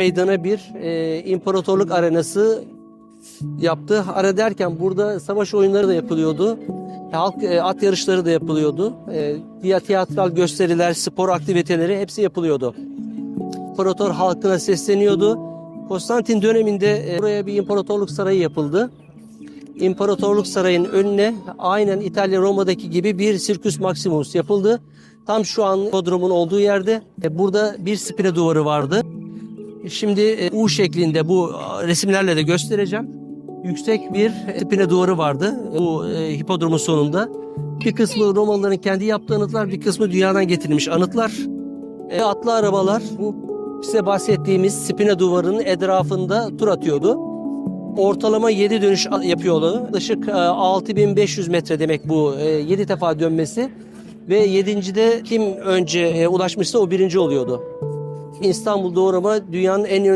meydana bir e, imparatorluk arenası yaptı. Ara derken burada savaş oyunları da yapılıyordu. Halk e, at yarışları da yapılıyordu. E, diğer tiyatral gösteriler, spor aktiviteleri hepsi yapılıyordu. İmparator halkına sesleniyordu. Konstantin döneminde e, buraya bir imparatorluk sarayı yapıldı. İmparatorluk Sarayı'nın önüne aynen İtalya Roma'daki gibi bir Circus Maximus yapıldı. Tam şu an Bodrum'un olduğu yerde e, burada bir spine duvarı vardı. Şimdi e, U şeklinde bu resimlerle de göstereceğim. Yüksek bir spine duvarı vardı bu e, hipodromun sonunda. Bir kısmı Romalıların kendi yaptığı anıtlar, bir kısmı dünyadan getirilmiş anıtlar. E, atlı arabalar bu size bahsettiğimiz spine duvarının etrafında tur atıyordu. Ortalama 7 dönüş yapıyordu. E, 6500 metre demek bu 7 defa dönmesi. Ve 7. de kim önce e, ulaşmışsa o birinci oluyordu. İstanbul doğrama dünyanın en önemli